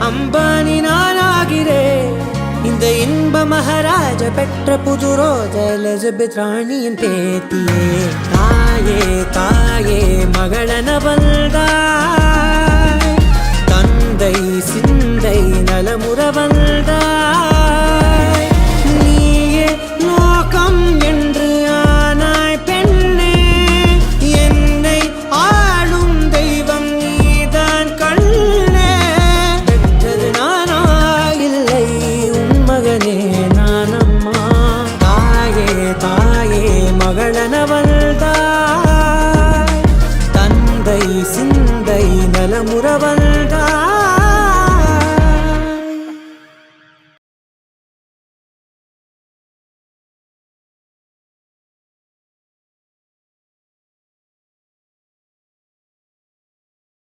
அம்பானி நானாகிறேன். இந்த இன்ப மகாராஜ பெற்ற புது ரோஜ எலிசபெத் ராணியின் பேத்தியே. தாயே தாயே மகளன வந்தாய் தந்தை சிந்தை நலமுற வந்தாய் முறவன்